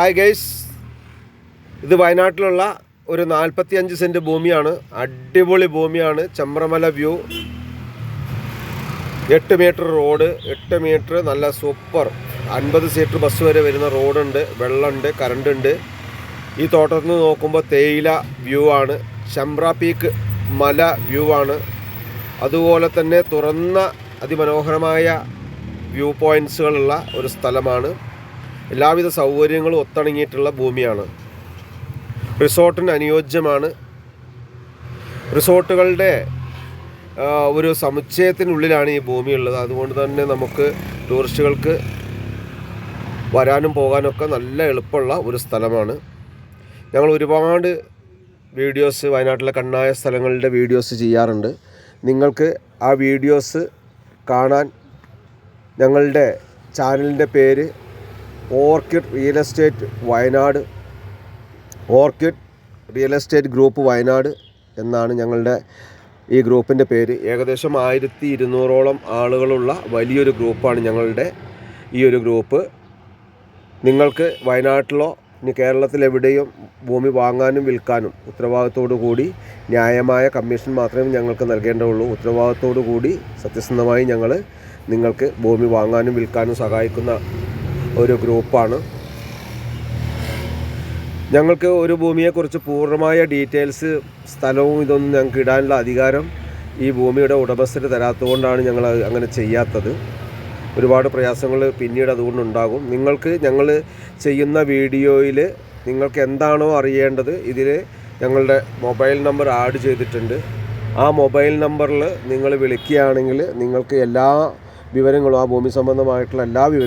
Hi guys ഇത് വയനാട്ടിലുള്ള ഒരു നാൽപ്പത്തി അഞ്ച് സെന്റ് ഭൂമിയാണ്. അടിപൊളി ഭൂമിയാണ്. ചമ്രമല വ്യൂ. എട്ട് മീറ്റർ റോഡ് എട്ട് മീറ്റർ നല്ല സൂപ്പർ അൻപത് സീറ്റർ ബസ് വരെ വരുന്ന റോഡുണ്ട് വെള്ളമുണ്ട് കറണ്ട് ഉണ്ട്. ഈ തോട്ടത്തിൽ നിന്ന് നോക്കുമ്പോൾ തേയില വ്യൂ ആണ്. ചമ്ര പീക്ക് മല വ്യൂ ആണ്. അതുപോലെ തന്നെ തുറന്ന അതിമനോഹരമായ വ്യൂ പോയിന്റ്സുകളുള്ള ഒരു സ്ഥലമാണ്. എല്ലാവിധ സൗകര്യങ്ങളും ഒത്തിണങ്ങിയിട്ടുള്ള ഭൂമിയാണ്. റിസോർട്ടിന് അനുയോജ്യമാണ്. റിസോർട്ടുകളുടെ ഒരു സമുച്ചയത്തിനുള്ളിലാണ് ഈ ഭൂമി ഉള്ളത് അതുകൊണ്ട് തന്നെ നമുക്ക് ടൂറിസ്റ്റുകൾക്ക് വരാനും പോകാനൊക്കെ നല്ല എളുപ്പമുള്ള ഒരു സ്ഥലമാണ്. ഞങ്ങൾ ഒരുപാട് വീഡിയോസ് വയനാട്ടിലെ കണ്ണായ സ്ഥലങ്ങളുടെ വീഡിയോസ് ചെയ്യാറുണ്ട്. നിങ്ങൾക്ക് ആ വീഡിയോസ് കാണാൻ ഞങ്ങളുടെ ചാനലിന്റെ പേര് orchid real estate Wayanad. Orchid real estate group Wayanad എന്നാണ് ഞങ്ങളുടെ ഈ ഗ്രൂപ്പിന്റെ പേര്. ഏകദേശം ആയിരത്തി ഇരുന്നൂറോളം ആളുകളുള്ള വലിയൊരു ഗ്രൂപ്പാണ് ഞങ്ങളുടെ ഈ ഒരു ഗ്രൂപ്പ്. നിങ്ങൾക്ക് വയനാട്ടിലോ ഇനി കേരളത്തിലെവിടെയും ഭൂമി വാങ്ങാനും വിൽക്കാനും ഉത്തരവാദിത്തോടു കൂടി ന്യായമായ കമ്മീഷൻ മാത്രമേ ഞങ്ങൾക്ക് നൽകേണ്ടതുള്ളൂ. ഉത്തരവാദിത്തോടു കൂടി സത്യസന്ധമായി ഞങ്ങൾ നിങ്ങൾക്ക് ഭൂമി വാങ്ങാനും വിൽക്കാനും സഹായിക്കുന്ന ഒരു ഗ്രൂപ്പാണ്. ഞങ്ങൾക്ക് ഒരു ഭൂമിയെക്കുറിച്ച് പൂർണമായ ഡീറ്റെയിൽസ് സ്ഥലവും ഇതൊന്നും ഞങ്ങൾക്ക് ഇടാനുള്ള അധികാരം ഈ ഭൂമിയുടെ ഉടമസ്ഥര് തരാത്തതുകൊണ്ടാണ് ഞങ്ങൾ അങ്ങനെ ചെയ്യാത്തത്. ഒരുപാട് പ്രയാസങ്ങൾ പിന്നീട് അതുകൊണ്ടുണ്ടാകും നിങ്ങൾക്ക് ഞങ്ങൾ ചെയ്യുന്ന വീഡിയോയിൽ നിങ്ങൾക്ക് എന്താണോ അറിയേണ്ടത് ഇതിൽ ഞങ്ങളുടെ മൊബൈൽ നമ്പർ ആഡ് ചെയ്തിട്ടുണ്ട്. ആ മൊബൈൽ നമ്പറിൽ നിങ്ങൾ വിളിക്കുകയാണെങ്കിൽ നിങ്ങൾക്ക് എല്ലാ വിവരങ്ങളും ആ ഭൂമി സംബന്ധമായിട്ടുള്ള എല്ലാ വിവരങ്ങളും